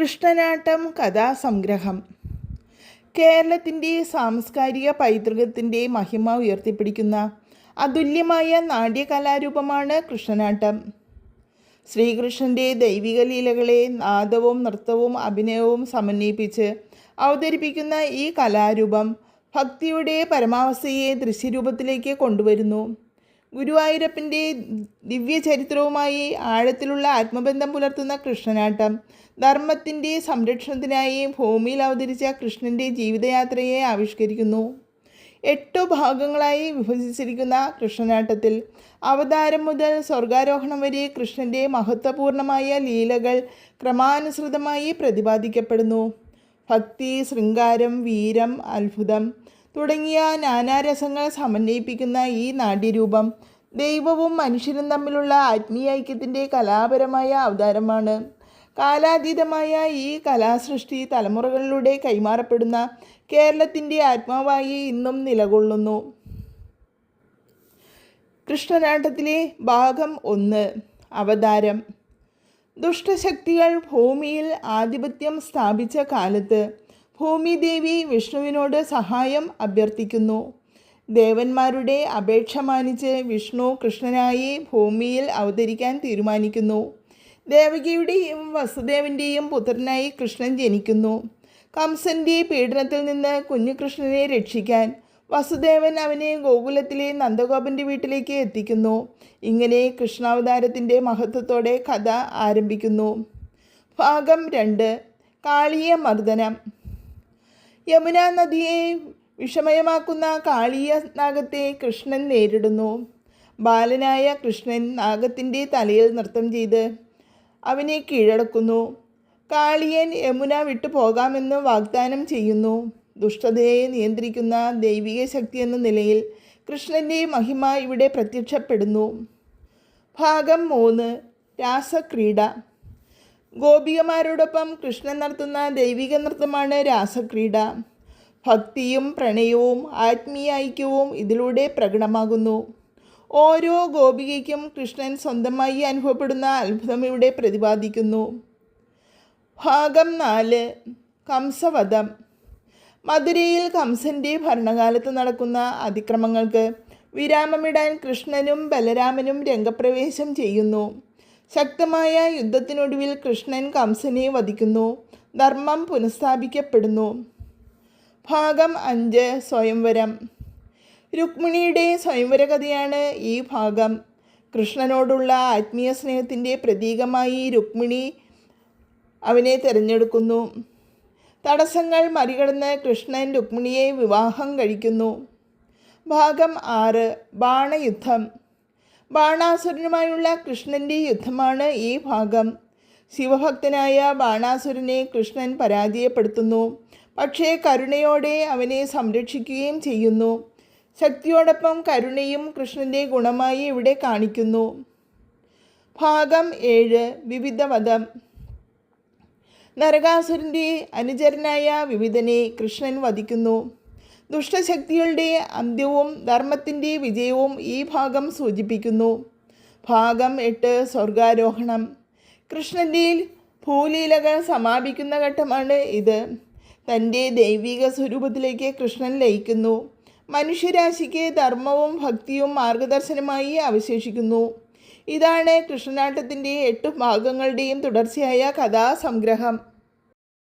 കൃഷ്ണനാട്ടം കഥാസംഗ്രഹം. കേരളത്തിന്റെ സാംസ്കാരിക പൈതൃകത്തിന്റെ മഹിമ ഉയർത്തിപ്പിടിക്കുന്ന അതുല്യമായ നാട്യകലാരൂപമാണ് കൃഷ്ണനാട്ടം. ശ്രീകൃഷ്ണന്റെ ദൈവിക ലീലകളെ നാദവും നൃത്തവും അഭിനയവും സമന്വയിപ്പിച്ച് അവതരിപ്പിക്കുന്ന ഈ കലാരൂപം ഭക്തിയുടെ പരമാവസ്ഥയെ ദൃശ്യരൂപത്തിലേക്ക് കൊണ്ടുവരുന്നു. ഗുരുവായൂരപ്പന്റെ ദിവ്യചരിത്രവുമായി ആഴത്തിലുള്ള ആത്മബന്ധം പുലർത്തുന്ന കൃഷ്ണനാട്ടം. ധർമ്മത്തിന്റെ സംരക്ഷണത്തിനായി ഭൂമിയിൽ അവതരിച്ച കൃഷ്ണന്റെ ജീവിതയാത്രയെ ആവിഷ്കരിക്കുന്നു. എട്ടു ഭാഗങ്ങളായി വിഭജിച്ചിരിക്കുന്ന കൃഷ്ണനാട്ടത്തിൽ അവതാരം മുതൽ സ്വർഗാരോഹണം വരെ കൃഷ്ണന്റെ മഹത്വപൂർണമായ ലീലകൾ ക്രമാനുസൃതമായി പ്രതിപാദിക്കപ്പെടുന്നു. ഭക്തി ശൃംഗാരം വീരം അത്ഭുതം തുടങ്ങിയ നാനാരസങ്ങൾ സമന്വയിപ്പിക്കുന്ന ഈ നാട്യരൂപം ദൈവവും മനുഷ്യനും തമ്മിലുള്ള ആത്മീയ ഐക്യത്തിന്റെ കലാപരമായ അവതാരമാണ്. കാലാതീതമായ ഈ കലാസൃഷ്ടി തലമുറകളിലൂടെ കൈമാറപ്പെടുന്ന കേരളത്തിന്റെ ആത്മാവായി ഇന്നും നിലകൊള്ളുന്നു. കൃഷ്ണനാട്ടത്തിലെ ഭാഗം ഒന്ന് അവതാരം. ദുഷ്ടശക്തികൾ ഭൂമിയിൽ ആധിപത്യം സ്ഥാപിച്ച കാലത്ത് ഭൂമിദേവി വിഷ്ണുവിനോട് സഹായം അഭ്യർത്ഥിക്കുന്നു. ദേവന്മാരുടെ അപേക്ഷ മാനിച്ച് വിഷ്ണു കൃഷ്ണനായി ഭൂമിയിൽ അവതരിക്കാൻ തീരുമാനിക്കുന്നു. ദേവകിയുടെയും വസുദേവന്റെയും പുത്രനായി കൃഷ്ണൻ ജനിക്കുന്നു. കംസന്റെ പീഡനത്തിൽ നിന്ന് കുഞ്ഞുകൃഷ്ണനെ രക്ഷിക്കാൻ വസുദേവൻ അവനെ ഗോകുലത്തിലെ നന്ദഗോപന്റെ വീട്ടിലേക്ക് എത്തിക്കുന്നു. ഇങ്ങനെ കൃഷ്ണാവതാരത്തിന്റെ മഹത്വത്തോടെ കഥ ആരംഭിക്കുന്നു. ഭാഗം രണ്ട്. കാളിയ മർദ്ദനം യമുന നദിയെ വിഷമയമാക്കുന്ന കാളിയ നാഗത്തെ കൃഷ്ണൻ നേരിടുന്നു. ബാലനായ കൃഷ്ണൻ നാഗത്തിന്റെ തലയിൽ നൃത്തം ചെയ്ത് അവനെ കീഴടക്കുന്നു. കാളിയൻ യമുന വിട്ടു പോകാമെന്ന് വാഗ്ദാനം ചെയ്യുന്നു. ദുഷ്ടതയെ നിയന്ത്രിക്കുന്ന ദൈവിക ശക്തി എന്ന നിലയിൽ കൃഷ്ണന്റെ മഹിമ ഇവിടെ പ്രത്യക്ഷപ്പെടുന്നു. ഭാഗം മൂന്ന്. രാസക്രീഡ. ഗോപികമാരോടൊപ്പം കൃഷ്ണൻ നടത്തുന്ന ദൈവിക നൃത്തമാണ് രാസക്രീഡ. ഭക്തിയും പ്രണയവും ആത്മീയ ഐക്യവും ഇതിലൂടെ പ്രകടമാകുന്നു. ഓരോ ഗോപികയ്ക്കും കൃഷ്ണൻ സ്വന്തമായി അനുഭവപ്പെടുന്ന അത്ഭുതം ഇവിടെ പ്രതിപാദിക്കുന്നു. ഭാഗം നാല് കംസവധം. മധുരയിൽ കംസന്റെ ഭരണകാലത്ത് നടക്കുന്ന അതിക്രമങ്ങൾക്ക് വിരാമമിടാൻ കൃഷ്ണനും ബലരാമനും രംഗപ്രവേശം ചെയ്യുന്നു. ശക്തമായ യുദ്ധത്തിനൊടുവിൽ കൃഷ്ണൻ കംസനെ വധിക്കുന്നു. ധർമ്മം പുനഃസ്ഥാപിക്കപ്പെടുന്നു. ഭാഗം അഞ്ച് സ്വയംവരം. രുക്മിണിയുടെ സ്വയംവര കഥയാണ് ഈ ഭാഗം. കൃഷ്ണനോടുള്ള ആത്മീയ സ്നേഹത്തിന്റെ പ്രതീകമായി രുക്മിണി അവനെ തിരഞ്ഞെടുക്കുന്നു. തടസ്സങ്ങൾ മറികടന്ന് കൃഷ്ണൻ രുക്മിണിയെ വിവാഹം കഴിക്കുന്നു. ഭാഗം ആറ് ബാണയുദ്ധം. ബാണാസുരനുമായുള്ള കൃഷ്ണന്റെ യുദ്ധമാണ് ഈ ഭാഗം. ശിവഭക്തനായ ബാണാസുരനെ കൃഷ്ണൻ പരാജയപ്പെടുത്തുന്നു. പക്ഷേ കരുണയോടെ അവനെ സംരക്ഷിക്കുകയും ചെയ്യുന്നു. ശക്തിയോടൊപ്പം കരുണയും കൃഷ്ണന്റെ ഗുണമായി ഇവിടെ കാണിക്കുന്നു. ഭാഗം ഏഴ്. വിവിധ മതം നരകാസുരന്റെ അനുചരനായ വിവിധനെ കൃഷ്ണൻ വധിക്കുന്നു. ദുഷ്ടശക്തികളുടെ അന്ത്യവും ധർമ്മത്തിന്റെ വിജയവും ഈ ഭാഗം സൂചിപ്പിക്കുന്നു. ഭാഗം എട്ട് സ്വർഗാരോഹണം. കൃഷ്ണന്റെ ഭൂലീലകൾ സമാപിക്കുന്ന ഘട്ടമാണ് ഇത്. തന്റെ ദൈവിക സ്വരൂപത്തിലേക്ക് കൃഷ്ണൻ ലയിക്കുന്നു. മനുഷ്യരാശിക്ക് ധർമ്മവും ഭക്തിയും മാർഗദർശനമായി അവശേഷിക്കുന്നു. ഇതാണ് കൃഷ്ണനാട്ടത്തിന്റെ എട്ട് ഭാഗങ്ങളുടെയും തുടർച്ചയായ കഥാസംഗ്രഹം.